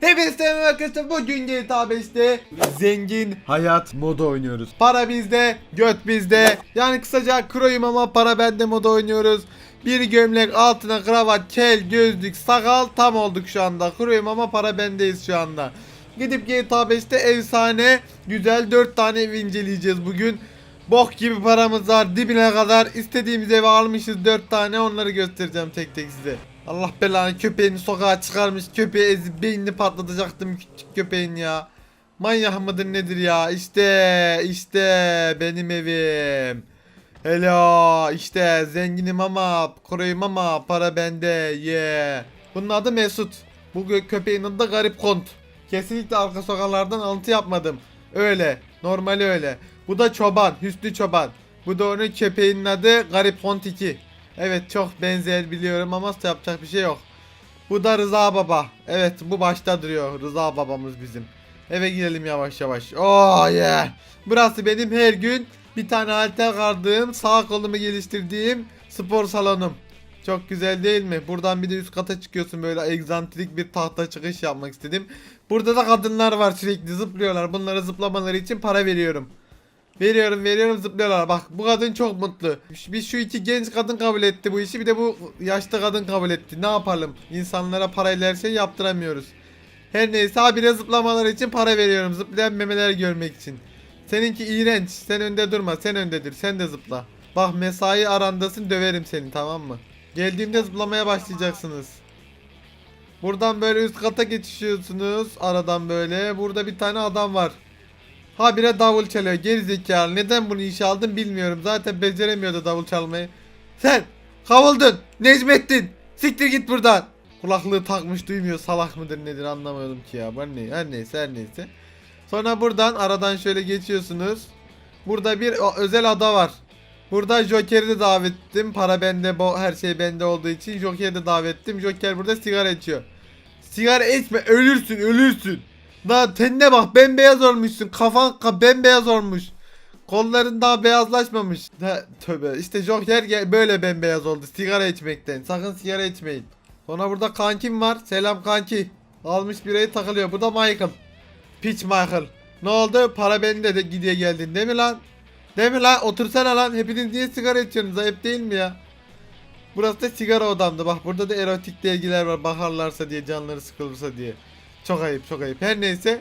Hepinize selam arkadaşlar. Bugün GTA 5'te zengin hayat modu oynuyoruz. Para bizde, göt bizde. Yani kısaca kroyum ama para bende modu oynuyoruz. Bir gömlek altına kravat, kel, gözlük, sakal tam olduk şu anda. Kroyum ama para bendeyiz şu anda. Gidip GTA 5'te efsane güzel 4 tane ev inceleyeceğiz bugün. Bok gibi paramız var dibine kadar istediğimiz evi almışız 4 tane onları göstereceğim tek tek size. Allah belanı köpeğini sokağa çıkarmış köpeği ezip beynini patlatacaktım küçük köpeğin ya. Manyak mıdır nedir ya işte işte benim evim. Hello işte zenginim ama kuruyum ama para bende yeah. Bunun adı Mesut. Bu köpeğin adı da Garip Kont. Kesinlikle arka sokaklardan alıntı yapmadım. Öyle. Normal öyle. Bu da Çoban. Hüsnü Çoban. Bu da onun köpeğinin adı Garip Kont 2. Evet çok benzer biliyorum ama yapacak bir şey yok. Bu da Rıza Baba. Evet bu başta duruyor. Rıza babamız bizim. Eve girelim yavaş yavaş. Oh yeah. Burası benim her gün bir tane halter kardığım, sağ kolumu geliştirdiğim spor salonum. Çok güzel değil mi? Buradan bir de üst kata çıkıyorsun böyle egzantrik bir tahta çıkış yapmak istedim. Burada da kadınlar var sürekli zıplıyorlar. Bunlara zıplamaları için para veriyorum. Veriyorum veriyorum zıplıyorlar. Bak bu kadın çok mutlu. Biz şu iki genç kadın kabul etti bu işi. Bir de bu yaşlı kadın kabul etti. Ne yapalım? İnsanlara parayla her şey yaptıramıyoruz. Her neyse habire zıplamaları için para veriyorum. Zıplayan memeler görmek için. Seninki iğrenç. Sen önde durma. Sen öndedir. Sen de zıpla. Bak mesai arandasın döverim seni tamam mı? Geldiğimde zıplamaya başlayacaksınız. Buradan böyle üst kata geçiyorsunuz. Aradan böyle. Burada bir tane adam var. Habire davul çalıyor. Gerizekalı. Neden bunu işe aldın bilmiyorum. Zaten beceremiyordu davul çalmayı. Sen kavuldun. Necmettin. Siktir git buradan. Kulaklığı takmış duymuyor. Salak mıdır nedir anlamadım ki ya. Ben ne? Her neyse her neyse. Sonra buradan aradan şöyle geçiyorsunuz. Burada bir özel ada var. Burada Joker'i de davet ettim. Para bende, her şey bende olduğu için Joker'i de davet ettim. Joker burada sigara içiyor. Sigara içme, ölürsün, ölürsün. Daha tenine bak, bembeyaz olmuşsun. Kafan ka bembeyaz olmuş. Kolların daha beyazlaşmamış. Ha, tövbe. İşte Joker böyle bembeyaz oldu sigara içmekten. Sakın sigara içmeyin. Sonra burada kankim var. Selam kanki. Almış birayı takılıyor. Bu da Michael. Piç Michael. Ne oldu? Para bende de gidiyor geldin değil mi lan? Değil mi lan? Otursana lan. Hepiniz niye sigara içiyorsunuz? Ayıp değil mi ya? Burası da sigara odamdı. Bak burada da erotik dergiler var. Bakarlarsa diye canları sıkılırsa diye. Çok ayıp çok ayıp. Her neyse.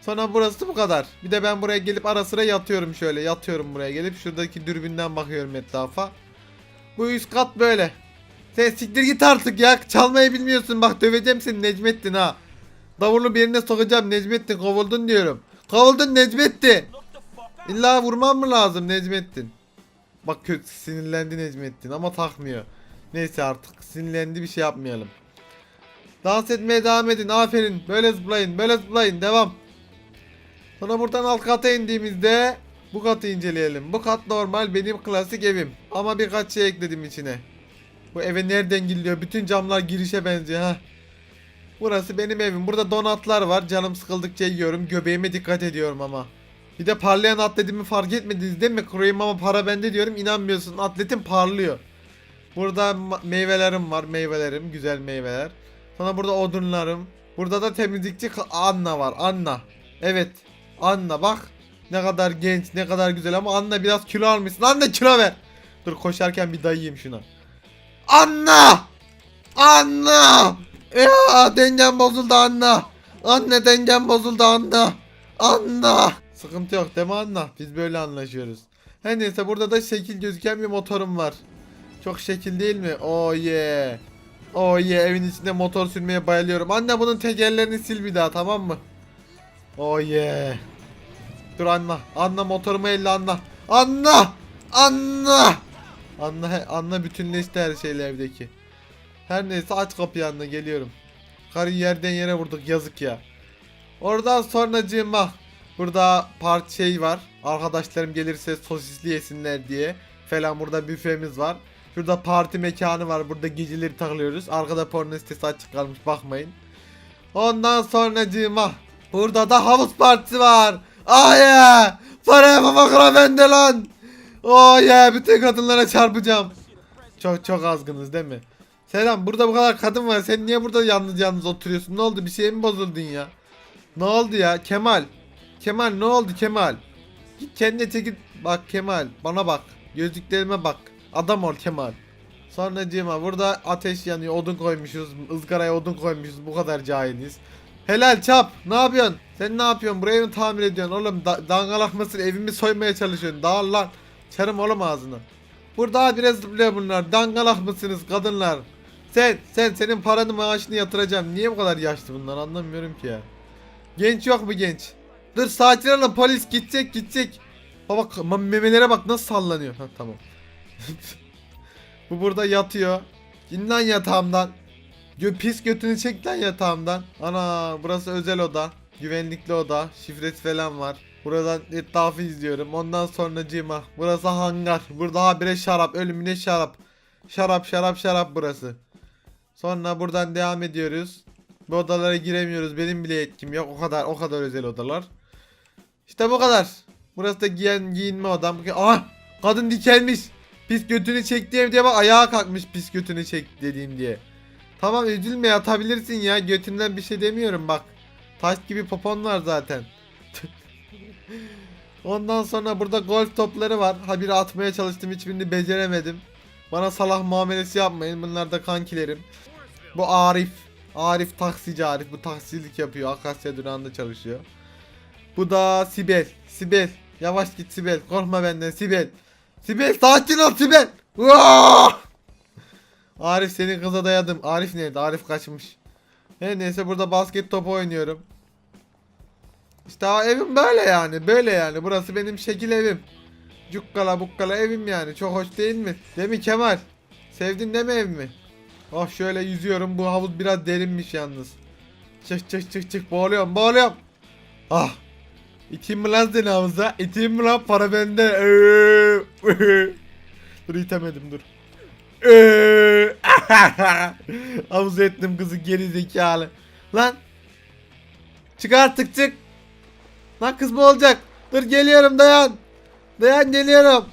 Sonra burası bu kadar. Bir de ben buraya gelip ara sıra yatıyorum şöyle. Yatıyorum buraya gelip. Şuradaki dürbünden bakıyorum etrafa. Bu üst kat böyle. Sen siktir git artık ya. Çalmayı bilmiyorsun. Bak döveceğim seni Necmettin ha. Davulu birine sokacağım Necmettin kovuldun diyorum. Kovuldun Necmettin. İlla vurmam mı lazım Necmettin? Bak kötü sinirlendi Necmettin ama takmıyor. Neyse artık sinirlendi bir şey yapmayalım. Dans etmeye devam edin aferin. Böyle zıplayın böyle zıplayın devam. Sonra buradan alt kata indiğimizde bu katı inceleyelim. Bu kat normal benim klasik evim. Ama birkaç şey ekledim içine. Bu eve nereden giriliyor? Bütün camlar girişe benziyor ha. Burası benim evim. Burada donatlar var. Canım sıkıldıkça yiyorum. Göbeğime dikkat ediyorum ama. Bir de parlayan atletimi fark etmediniz değil mi? Kuruyum ama para bende diyorum. İnanmıyorsun. Atletim parlıyor. Burada meyvelerim var. Meyvelerim. Güzel meyveler. Sonra burada odunlarım. Burada da temizlikçi Anna var. Anna. Evet. Anna bak. Ne kadar genç, ne kadar güzel ama Anna biraz kilo almışsın. Anna kilo ver. Dur koşarken bir dayayım şuna. Anna! Anna! Ya dengem bozuldu Anna. Anne dengem bozuldu Anna. Anna. Sıkıntı yok değil mi Anna? Biz böyle anlaşıyoruz. Her neyse burada da şekil gözüken bir motorum var. Çok şekil değil mi? Oh yeah. Oh yeah evin içinde motor sürmeye bayılıyorum. Anne bunun tekerlerini sil bir daha tamam mı? Oh yeah. Dur Anna. Anna motorumu elle Anna. Anna! Anna! Anla, anla bütünleşti her şeyle evdeki. Her neyse aç kapıyı anla geliyorum. Karı yerden yere vurduk yazık ya. Oradan sonracığıma burada part şey var. Arkadaşlarım gelirse sosisli yesinler diye. Falan burada büfemiz var. Şurada parti mekanı var. Burada geceleri takılıyoruz. Arkada porno sitesi açık kalmış bakmayın. Ondan sonracığıma burada da havuz partisi var. Ah ya! Paraya babakla bende lan. Oh ya bütün kadınlara çarpacağım. Çok çok azgınız değil mi? Selam burada bu kadar kadın var. Sen niye burada yalnız yalnız oturuyorsun? Ne oldu? Bir şey mi bozuldun ya? Ne oldu ya? Kemal. Kemal ne oldu Kemal? Git kendine çekil. Bak Kemal bana bak. Gözlüklerime bak. Adam ol Kemal. Sonra Cima burada ateş yanıyor. Odun koymuşuz. ızgaraya odun koymuşuz. Bu kadar cahiliz. Helal çap. Ne yapıyorsun? Sen ne yapıyorsun? Burayı mı tamir ediyorsun oğlum? Da dangalak mısın? Evimi soymaya çalışıyorsun. Dağıl lan. Çarım oğlum ağzını. Burada biraz zıplıyor bunlar. Dangalak mısınız kadınlar? Sen, sen senin paranı maaşını yatıracağım. Niye bu kadar yaşlı bunlar anlamıyorum ki ya. Genç yok mu genç? Dur sakin olun polis gidecek gidecek. Baba memelere bak nasıl sallanıyor. Ha tamam. bu burada yatıyor. İn lan yatağımdan. Gö pis götünü çek lan yatağımdan. Ana burası özel oda. Güvenlikli oda. Şifresi falan var. Buradan etrafı izliyorum. Ondan sonra cima. Burası hangar. Burada habire şarap. Ölümüne şarap. Şarap şarap şarap burası. Sonra buradan devam ediyoruz. Bu odalara giremiyoruz. Benim bile yetkim yok. O kadar o kadar özel odalar. İşte bu kadar. Burası da giyen giyinme odam. Ah! Kadın dikelmiş. Pis götünü çektiğim diye bak ayağa kalkmış pis götünü çek dediğim diye. Tamam üzülme yatabilirsin ya. Götünden bir şey demiyorum bak. Taş gibi popon var zaten. Ondan sonra burada golf topları var. Ha biri atmaya çalıştım hiçbirini beceremedim. Bana salah muamelesi yapmayın. Bunlar da kankilerim. Bu Arif. Arif taksici Arif. Bu taksicilik yapıyor. Akasya durağında çalışıyor. Bu da Sibel. Sibel. Yavaş git Sibel. Korkma benden Sibel. Sibel sakin ol Sibel. Arif senin kıza dayadım. Arif nerede? Arif kaçmış. Her neyse burada basket topu oynuyorum. İşte evim böyle yani. Böyle yani. Burası benim şekil evim. Cukkala bukkala evim yani. Çok hoş değil mi? Değil mi Kemal? Sevdin mi evimi? Oh şöyle yüzüyorum. Bu havuz biraz derinmiş yalnız. Çık çık çık çık. Boğuluyorum boğuluyorum. Ah. İteyim mi lan seni havuza? İteyim mi lan para bende? dur itemedim dur. Havuz ettim kızı geri zekalı. Lan. Çık artık çık. Lan kız mı olacak? Dur geliyorum dayan. Dayan geliyorum.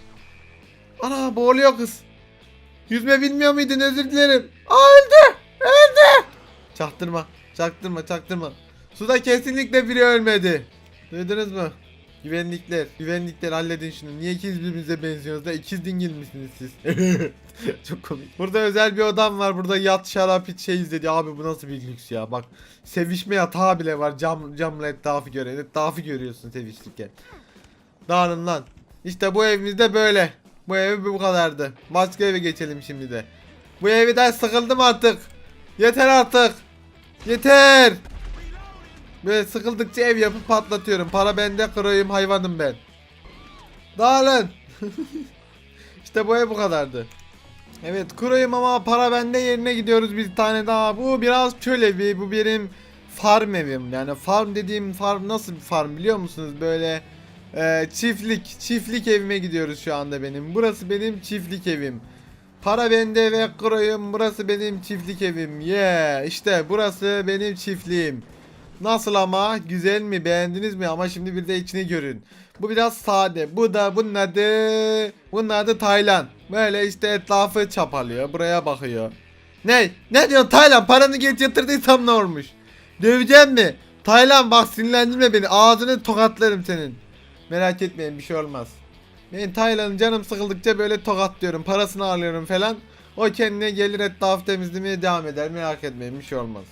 Ana boğuluyor kız. Yüzme bilmiyor muydun özür dilerim. Aa öldü. Öldü. Çaktırma. Çaktırma çaktırma. Suda kesinlikle biri ölmedi. Duydunuz mu? Güvenlikler, güvenlikler halledin şunu. Niye ikiz birbirinize benziyorsunuz da ikiz dingil misiniz siz? Çok komik. Burada özel bir odam var. Burada yat şarap iç şey izledi. Abi bu nasıl bir lüks ya. Bak sevişme yatağı bile var. Cam camla etrafı göre. Etrafı görüyorsun sevişirken. Dağılın lan. İşte bu evimizde böyle. Bu ev bu kadardı. Başka eve geçelim şimdi de. Bu evden sıkıldım artık. Yeter artık. Yeter. Böyle sıkıldıkça ev yapıp patlatıyorum. Para bende kırayım hayvanım ben. Dağılın. işte bu ev bu kadardı. Evet kurayım ama para bende yerine gidiyoruz bir tane daha. Bu biraz çöl evi. Bu benim farm evim. Yani farm dediğim farm nasıl bir farm biliyor musunuz? Böyle e, çiftlik. Çiftlik evime gidiyoruz şu anda benim. Burası benim çiftlik evim. Para bende ve kurayım. Burası benim çiftlik evim. Yeah. işte burası benim çiftliğim. Nasıl ama? Güzel mi? Beğendiniz mi? Ama şimdi bir de içini görün. Bu biraz sade. Bu da bunun adı bunun adı Taylan. Böyle işte etrafı çapalıyor. Buraya bakıyor. Ne? Ne diyorsun Taylan? Paranı geç yatırdıysam ne olmuş? Döveceğim mi? Taylan bak sinirlendirme beni. Ağzını tokatlarım senin. Merak etmeyin bir şey olmaz. Ben Taylan'ın canım sıkıldıkça böyle tokatlıyorum. Parasını alıyorum falan. O kendine gelir etrafı temizlemeye devam eder. Merak etmeyin bir şey olmaz.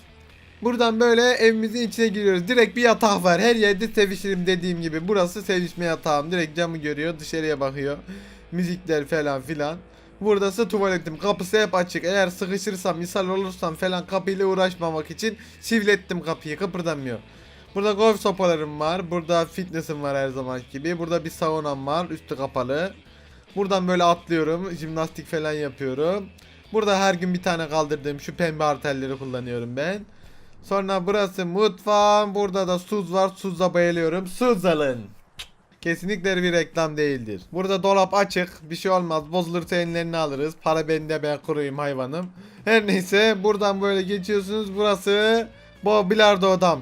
Buradan böyle evimizin içine giriyoruz. Direkt bir yatak var. Her yerde sevişirim dediğim gibi. Burası sevişme yatağım. Direkt camı görüyor. Dışarıya bakıyor. Müzikler falan filan. Buradası tuvaletim. Kapısı hep açık. Eğer sıkışırsam, misal olursam falan kapıyla uğraşmamak için çivlettim kapıyı. Kıpırdamıyor. Burada golf sopalarım var. Burada fitness'im var her zaman gibi. Burada bir saunam var. Üstü kapalı. Buradan böyle atlıyorum. Jimnastik falan yapıyorum. Burada her gün bir tane kaldırdığım şu pembe arterleri kullanıyorum ben. Sonra burası mutfağım. Burada da Suz var. Suz'a bayılıyorum. Suz alın. Kesinlikle bir reklam değildir. Burada dolap açık. Bir şey olmaz. Bozulursa ellerini alırız. Para bende ben kuruyum hayvanım. Her neyse buradan böyle geçiyorsunuz. Burası bu bilardo odam.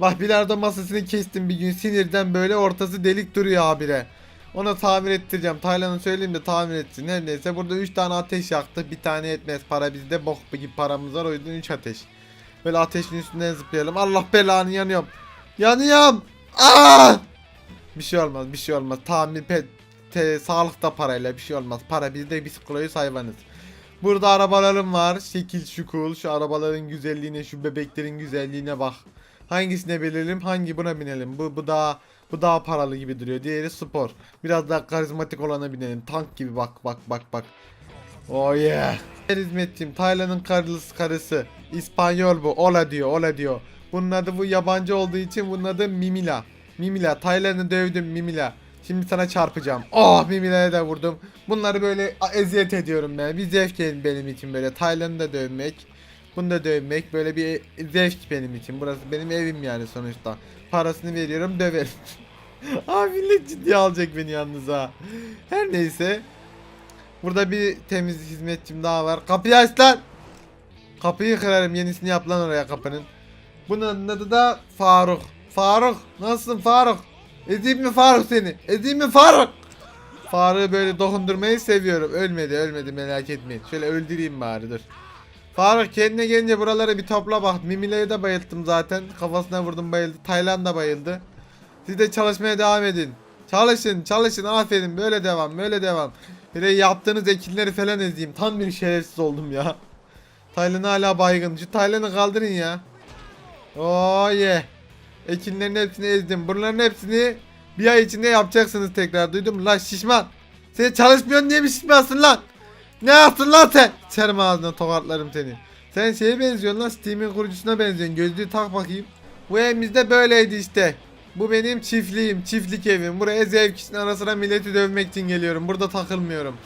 Bak bilardo masasını kestim bir gün sinirden böyle ortası delik duruyor abire. Ona tamir ettireceğim. Taylan'a söyleyeyim de tamir etsin. Her neyse burada 3 tane ateş yaktık. Bir tane etmez. Para bizde bok gibi paramız var. O yüzden 3 ateş. Böyle ateşin üstünden zıplayalım. Allah belanı yanıyorum. Yanıyorum. Aa! Bir şey olmaz. Bir şey olmaz. Tamir pe te, sağlıkta parayla bir şey olmaz. Para bizde biz kroyuz hayvanız. Burada arabalarım var. Şekil şukul. Şu arabaların güzelliğine, şu bebeklerin güzelliğine bak. Hangisine binelim? Hangi buna binelim? Bu bu daha bu daha paralı gibi duruyor. Diğeri spor. Biraz daha karizmatik olana binelim. Tank gibi bak bak bak bak. Oh yeah. Her hizmetçim Taylan'ın karısı karısı. İspanyol bu. Ola diyor. Ola diyor. Bunun adı bu yabancı olduğu için bunun adı Mimila. Mimila. Taylan'ı dövdüm Mimila. Şimdi sana çarpacağım. Oh Mimila'ya da vurdum. Bunları böyle eziyet ediyorum ben. Bir zevk benim için böyle. Taylan'ı da dövmek. Bunu da dövmek böyle bir zevk benim için. Burası benim evim yani sonuçta. Parasını veriyorum döverim. Abi millet ciddiye alacak beni yalnız ha. Her neyse. Burada bir temiz hizmetçim daha var. Kapıyı aç lan. Kapıyı kırarım yenisini yap lan oraya kapının. Bunun adı da Faruk. Faruk nasılsın Faruk? Edeyim mi Faruk seni? Edeyim mi Faruk? Faruk'u böyle dokundurmayı seviyorum. Ölmedi ölmedi merak etmeyin. Şöyle öldüreyim bari dur. Faruk kendine gelince buraları bir topla bak. Mimile'yi de bayılttım zaten. Kafasına vurdum bayıldı. Tayland da bayıldı. Siz de çalışmaya devam edin. Çalışın çalışın aferin böyle devam böyle devam. Bir de yaptığınız ekinleri falan ezeyim. Tam bir şerefsiz oldum ya. Taylan hala baygın. Şu Taylan'ı kaldırın ya. Oh yeah. Ekinlerin hepsini ezdim. Bunların hepsini bir ay içinde yapacaksınız tekrar. Duydun mu lan şişman? Sen çalışmıyorsun diye mi şişmansın lan? Ne yaptın lan sen? Çarım ağzına tokatlarım seni. Sen şeye benziyorsun lan Steam'in kurucusuna benziyorsun. Gözlüğü tak bakayım. Bu evimizde böyleydi işte. Bu benim çiftliğim, çiftlik evim. Buraya zevk için ara sıra milleti dövmek için geliyorum. Burada takılmıyorum.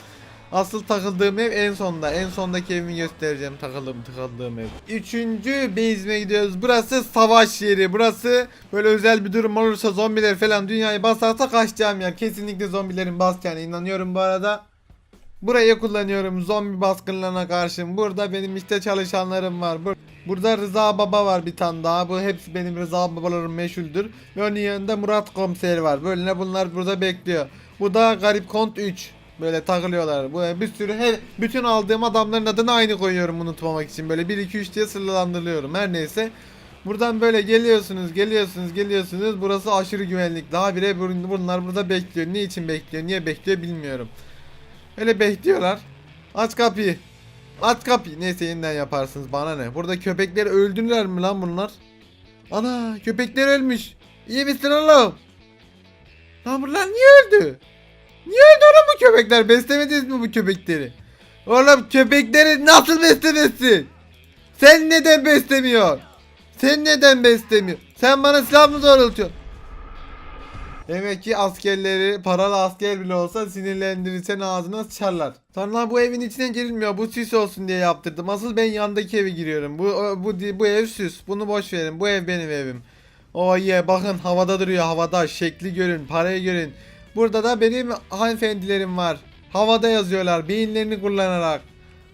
Asıl takıldığım ev en sonda. En sondaki evimi göstereceğim takıldığım takıldığım ev. Üçüncü base'ime gidiyoruz. Burası savaş yeri. Burası böyle özel bir durum olursa zombiler falan dünyayı basarsa kaçacağım yer. Kesinlikle zombilerin basacağına inanıyorum bu arada. Burayı kullanıyorum zombi baskınlarına karşı. Burada benim işte çalışanlarım var. Bur- Burada Rıza Baba var bir tane daha. Bu hepsi benim Rıza Babalarım meşhuldür. Ve onun yanında Murat Komiser var. Böyle bunlar burada bekliyor. Bu da Garip Kont 3. Böyle takılıyorlar. Bu bir sürü her bütün aldığım adamların adını aynı koyuyorum unutmamak için. Böyle 1 2 3 diye sırlandırıyorum. Her neyse. Buradan böyle geliyorsunuz, geliyorsunuz, geliyorsunuz. Burası aşırı güvenlik. Daha bire bun- bunlar burada bekliyor. Niye için bekliyor? Niye bekliyor bilmiyorum. Öyle bekliyorlar. Aç kapıyı. Aç kapıyı. Neyse yeniden yaparsınız bana ne. Burada köpekleri öldürdüler mi lan bunlar? Ana köpekler ölmüş. İyi misin oğlum? Lan bunlar niye öldü? Niye öldü oğlum bu köpekler? Beslemediniz mi bu köpekleri? Oğlum köpekleri nasıl beslemesin? Sen neden beslemiyor? Sen neden beslemiyor? Sen bana silah mı doğrultuyorsun? Demek ki askerleri paralı asker bile olsa sinirlendirirsen ağzına sıçarlar. Sonra bu evin içine girilmiyor. Bu süs olsun diye yaptırdım. Asıl ben yandaki eve giriyorum. Bu bu bu ev süs. Bunu boş verin. Bu ev benim evim. Oh yeah bakın havada duruyor havada. Şekli görün, parayı görün. Burada da benim hanımefendilerim var. Havada yazıyorlar beyinlerini kullanarak.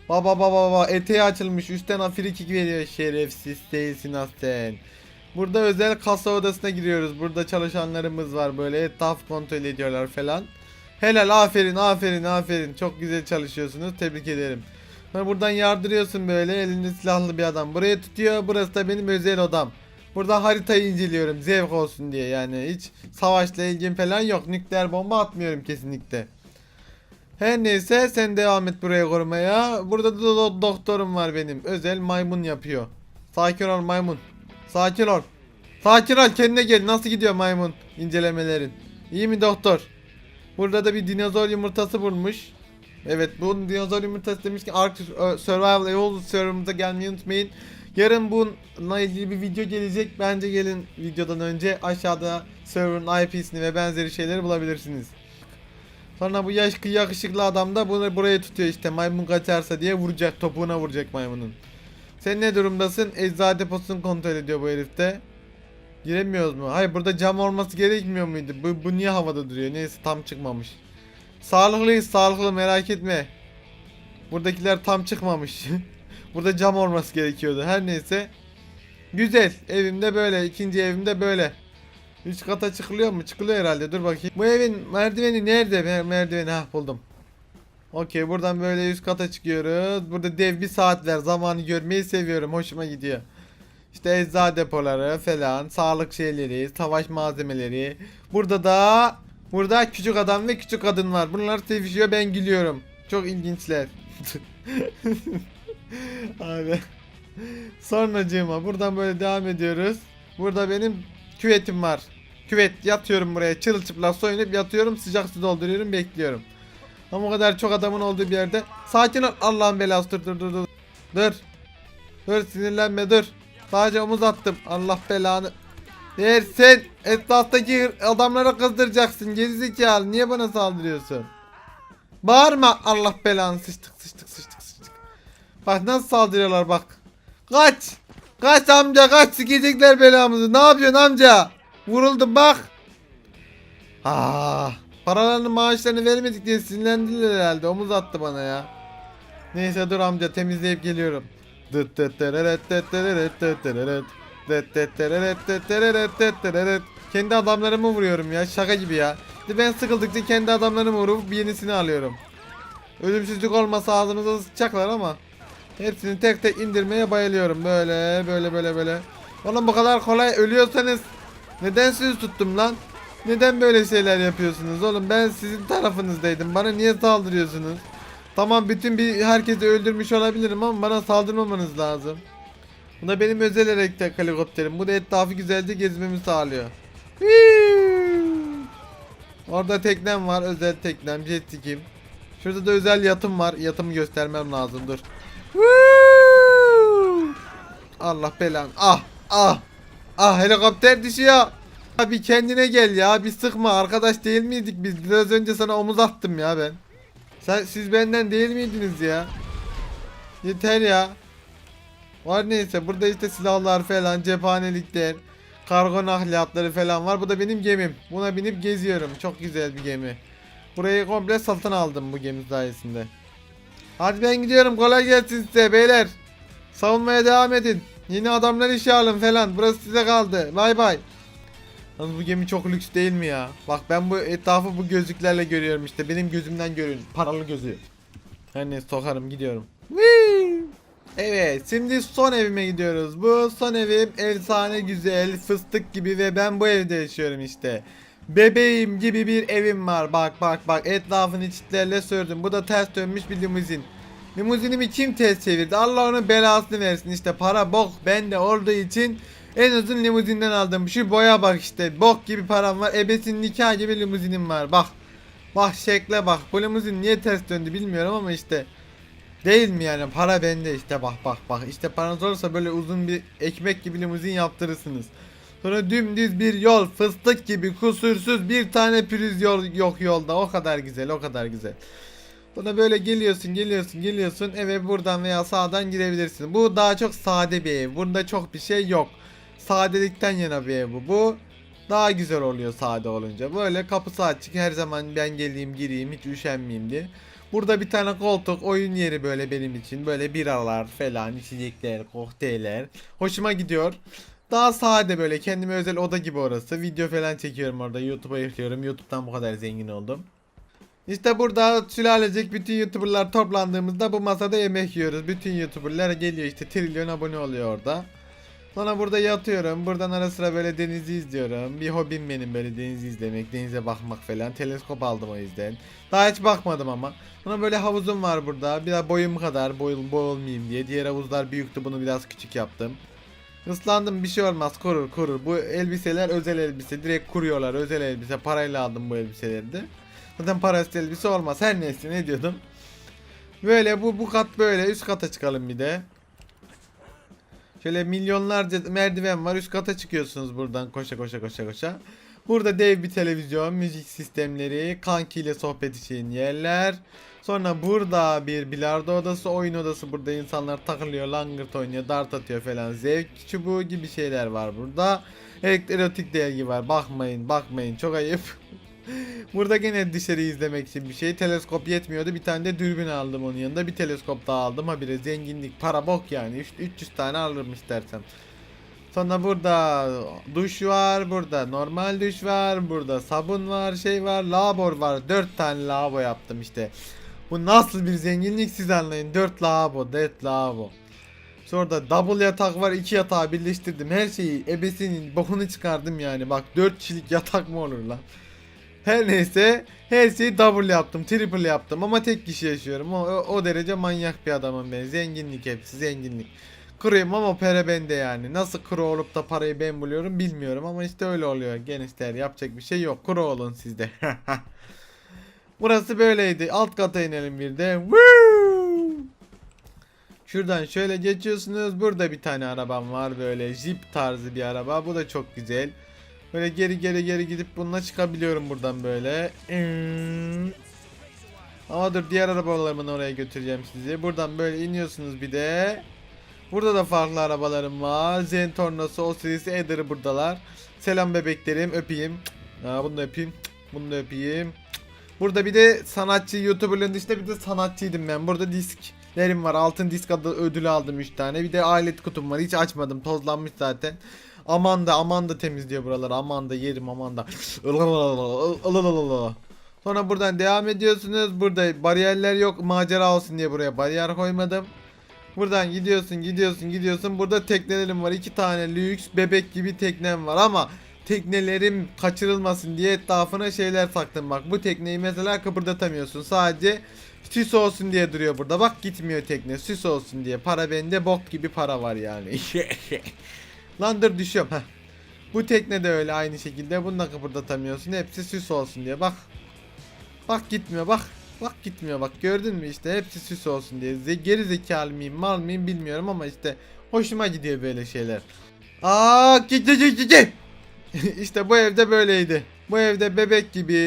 Baba baba baba eteği açılmış üstten free kick veriyor şerefsiz değilsin aslen. Burada özel kasa odasına giriyoruz. Burada çalışanlarımız var böyle etraf kontrol ediyorlar falan. Helal aferin aferin aferin çok güzel çalışıyorsunuz tebrik ederim. Sonra buradan yardırıyorsun böyle elinde silahlı bir adam. Buraya tutuyor burası da benim özel odam. Burada haritayı inceliyorum zevk olsun diye yani hiç savaşla ilgim falan yok. Nükleer bomba atmıyorum kesinlikle. Her neyse sen devam et buraya korumaya. Burada da do- doktorum var benim. Özel maymun yapıyor. Sakin ol maymun. Sakin ol. Sakin ol kendine gel. Nasıl gidiyor maymun incelemelerin? İyi mi doktor? Burada da bir dinozor yumurtası bulmuş. Evet bu dinozor yumurtası demiş ki Ark Survival serverımıza gelmeyi unutmayın. Yarın bununla ilgili bir video gelecek. Bence gelin videodan önce aşağıda server'ın IP'sini ve benzeri şeyleri bulabilirsiniz. Sonra bu yaş yakışıklı adam da bunu buraya tutuyor işte maymun kaçarsa diye vuracak topuğuna vuracak maymunun. Sen ne durumdasın? Eczacı deposunu kontrol ediyor bu herifte. Giremiyoruz mu? Hayır burada cam olması gerekmiyor muydu? Bu, bu niye havada duruyor? Neyse tam çıkmamış. Sağlıklıyız sağlıklı merak etme. Buradakiler tam çıkmamış. burada cam olması gerekiyordu. Her neyse. Güzel. Evimde böyle. ikinci evimde böyle. Üst kata çıkılıyor mu? Çıkılıyor herhalde. Dur bakayım. Bu evin merdiveni nerede? Mer- merdiveni ha buldum. Okey buradan böyle üst kata çıkıyoruz. Burada dev bir saat ver. Zamanı görmeyi seviyorum. Hoşuma gidiyor. İşte ecza depoları falan, sağlık şeyleri, savaş malzemeleri. Burada da burada küçük adam ve küçük kadın var. Bunlar sevişiyor ben gülüyorum. Çok ilginçler. Abi. Sonracığıma buradan böyle devam ediyoruz. Burada benim küvetim var. Küvet yatıyorum buraya çırılçıplak soyunup yatıyorum sıcak su dolduruyorum bekliyorum. Ama o kadar çok adamın olduğu bir yerde sakin ol Allah'ın belası dur dur dur dur. Dur. Dur sinirlenme dur. Sadece omuz attım. Allah belanı. Eğer sen etraftaki adamları kızdıracaksın gerizekalı niye bana saldırıyorsun? Bağırma Allah belanı sıçtık sıçtık sıçtık sıçtık. Bak nasıl saldırıyorlar bak. Kaç. Kaç amca kaç sikecekler belamızı. Ne yapıyorsun amca? Vuruldum bak. Ah, paralarını maaşlarını vermedik diye sinirlendiler herhalde. Omuz attı bana ya. Neyse dur amca temizleyip geliyorum. Dıt dıt dırırıt dıt dırırıt dıt dırırıt. Dıt dıt dırırıt dıt dırırıt dıt dırırıt. Kendi adamlarımı vuruyorum ya şaka gibi ya. Ben sıkıldıkça kendi adamlarımı vurup bir yenisini alıyorum. Ölümsüzlük olmasa ağzımıza sıçacaklar ama. Hepsini tek tek indirmeye bayılıyorum. Böyle böyle böyle böyle. Oğlum bu kadar kolay ölüyorsanız neden sizi tuttum lan? Neden böyle şeyler yapıyorsunuz oğlum? Ben sizin tarafınızdaydım. Bana niye saldırıyorsunuz? Tamam bütün bir herkesi öldürmüş olabilirim ama bana saldırmamanız lazım. Bu da benim özel elektrik helikopterim. Bu da etrafı güzelce gezmemi sağlıyor. Orada teknem var. Özel teknem. Jet ski'm. Şurada da özel yatım var. Yatımı göstermem lazım. Dur. Allah belan. Ah ah. Ah helikopter düşüyor. Abi kendine gel ya. Bir sıkma. Arkadaş değil miydik biz? Biraz önce sana omuz attım ya ben. Sen siz benden değil miydiniz ya? Yeter ya. Var neyse burada işte silahlar falan, cephanelikler, kargo nakliyatları falan var. Bu da benim gemim. Buna binip geziyorum. Çok güzel bir gemi. Burayı komple satın aldım bu gemi sayesinde. Hadi ben gidiyorum. Kolay gelsin size beyler. Savunmaya devam edin. Yeni adamlar işe alın falan. Burası size kaldı. Bay bay. Yalnız bu gemi çok lüks değil mi ya? Bak ben bu etrafı bu gözlüklerle görüyorum işte. Benim gözümden görün. Paralı gözü. Her neyse sokarım gidiyorum. Whee! Evet şimdi son evime gidiyoruz. Bu son evim efsane güzel fıstık gibi ve ben bu evde yaşıyorum işte. Bebeğim gibi bir evim var. Bak bak bak etrafını çitlerle sürdüm. Bu da ters dönmüş bir limuzin. Limuzinimi kim ters çevirdi? Allah onun belasını versin. İşte para bok bende olduğu için en uzun limuzinden aldım. Şu boya bak işte. Bok gibi param var. Ebesin nikah gibi limuzinim var. Bak. Bak şekle bak. Bu limuzin niye ters döndü bilmiyorum ama işte. Değil mi yani? Para bende işte bak bak bak. İşte paranız olursa böyle uzun bir ekmek gibi limuzin yaptırırsınız. Sonra dümdüz bir yol. Fıstık gibi kusursuz bir tane pürüz yol yok yolda. O kadar güzel o kadar güzel. Buna böyle geliyorsun geliyorsun geliyorsun eve buradan veya sağdan girebilirsin. Bu daha çok sade bir ev. Bunda çok bir şey yok. Sadelikten yana bir ev bu. Bu daha güzel oluyor sade olunca. Böyle kapısı açık her zaman ben geleyim gireyim hiç üşenmeyeyim diye. Burada bir tane koltuk oyun yeri böyle benim için. Böyle biralar falan içecekler kokteyller. Hoşuma gidiyor. Daha sade böyle kendime özel oda gibi orası. Video falan çekiyorum orada YouTube'a yüklüyorum. YouTube'dan bu kadar zengin oldum. İşte burada sülalecek bütün YouTuber'lar toplandığımızda bu masada yemek yiyoruz. Bütün YouTuber'lar geliyor işte trilyon abone oluyor orada. Sonra burada yatıyorum. Buradan ara sıra böyle denizi izliyorum. Bir hobim benim böyle denizi izlemek, denize bakmak falan. Teleskop aldım o yüzden. Daha hiç bakmadım ama. Sonra böyle havuzum var burada. Biraz boyum kadar boyul boğulmayayım diye. Diğer havuzlar büyüktü bunu biraz küçük yaptım. Islandım bir şey olmaz kurur kurur. Bu elbiseler özel elbise. Direkt kuruyorlar özel elbise. Parayla aldım bu elbiseleri de. Zaten parasız elbise olmaz. Her neyse ne diyordum. Böyle bu bu kat böyle üst kata çıkalım bir de. Şöyle milyonlarca merdiven var. Üst kata çıkıyorsunuz buradan koşa koşa koşa koşa. Burada dev bir televizyon, müzik sistemleri, kankiyle sohbet için yerler. Sonra burada bir bilardo odası, oyun odası. Burada insanlar takılıyor, langırt oynuyor, dart atıyor falan. Zevk çubuğu gibi şeyler var burada. Elektrotik dergi var. Bakmayın, bakmayın. Çok ayıp. Burada gene dışarı izlemek için bir şey. Teleskop yetmiyordu. Bir tane de dürbün aldım onun yanında. Bir teleskop daha aldım. Habire zenginlik, para bok yani. Üç- 300 tane alırım istersem. Sonra burada duş var, burada normal duş var, burada sabun var, şey var, lavabo var. 4 tane lavabo yaptım işte. Bu nasıl bir zenginlik siz anlayın. 4 lavabo, 4 lavabo. Sonra da double yatak var, 2 yatağı birleştirdim. Her şeyi ebesinin bokunu çıkardım yani. Bak 4 kişilik yatak mı olur lan? Her neyse her şeyi double yaptım, triple yaptım ama tek kişi yaşıyorum. O, o, derece manyak bir adamım ben. Zenginlik hepsi zenginlik. Kuruyum ama para bende yani. Nasıl kuru olup da parayı ben buluyorum bilmiyorum ama işte öyle oluyor. Gençler yapacak bir şey yok. Kuru olun sizde. Burası böyleydi. Alt kata inelim bir de. Woo! Şuradan şöyle geçiyorsunuz. Burada bir tane arabam var böyle jeep tarzı bir araba. Bu da çok güzel. Böyle geri geri geri gidip bununla çıkabiliyorum buradan böyle. Hmm. Ama dur diğer arabalarımı oraya götüreceğim sizi. Buradan böyle iniyorsunuz bir de. Burada da farklı arabalarım var. Zen Tornası, o Eder'ı buradalar. Selam bebeklerim öpeyim. Ha, bunu da öpeyim. Bunu da öpeyim. Burada bir de sanatçı YouTuber'ların dışında bir de sanatçıydım ben. Burada disklerim var. Altın disk adı ödülü aldım 3 tane. Bir de alet kutum var. Hiç açmadım. Tozlanmış zaten. Aman da aman da temizliyor buraları. Aman da yerim aman da. Sonra buradan devam ediyorsunuz. Burada bariyerler yok. Macera olsun diye buraya bariyer koymadım. Buradan gidiyorsun gidiyorsun gidiyorsun. Burada teknelerim var. iki tane lüks bebek gibi teknem var ama teknelerim kaçırılmasın diye etrafına şeyler taktım bak. Bu tekneyi mesela kıpırdatamıyorsun. Sadece süs olsun diye duruyor burada. Bak gitmiyor tekne. Süs olsun diye. Para bende bok gibi para var yani. Lan dur düşüyorum. Heh. Bu tekne de öyle aynı şekilde. Bunu da kıpırdatamıyorsun. Hepsi süs olsun diye. Bak. Bak gitmiyor bak. Bak gitmiyor bak gördün mü işte hepsi süs olsun diye. Ze geri zekalı mıyım mal mıyım bilmiyorum ama işte hoşuma gidiyor böyle şeyler. Aa git git git git. işte bu evde böyleydi. Bu evde bebek gibi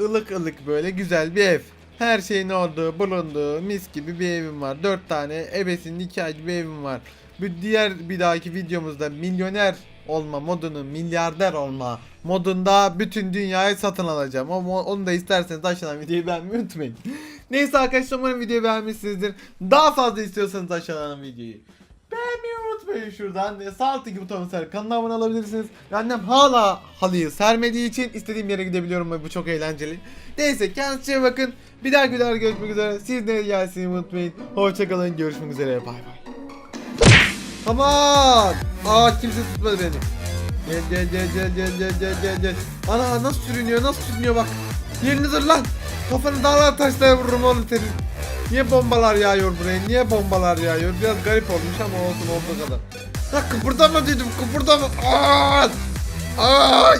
ılık ılık böyle güzel bir ev. Her şeyin olduğu bulunduğu mis gibi bir evim var. Dört tane ebesinin nikahı bir evim var. Bir diğer bir dahaki videomuzda milyoner olma modunu milyarder olma modunda bütün dünyayı satın alacağım. Ama onu da isterseniz aşağıdan videoyu beğenmeyi unutmayın. Neyse arkadaşlar umarım videoyu beğenmişsinizdir. Daha fazla istiyorsanız aşağıdan videoyu beğenmeyi unutmayın şuradan. Sağ alttaki butonu ser kanala abone olabilirsiniz. Annem hala halıyı sermediği için istediğim yere gidebiliyorum ve bu çok eğlenceli. Neyse kendinize bakın. Bir dahaki videoda görüşmek üzere. Siz de gelsin unutmayın. Hoşçakalın. Görüşmek üzere. Bay bay. Aman! Aa kimse tutmadı beni. Gel gel gel gel gel gel gel gel gel. Ana nasıl sürünüyor nasıl sürünüyor bak. Yerini dur lan. Kafanı dağlar taşlara vururum oğlum senin. Niye bombalar yağıyor buraya? Niye bombalar yağıyor? Biraz garip olmuş ama olsun olduğu kadar. Ya kıpırdama dedim kıpırdama. Aa! Aa!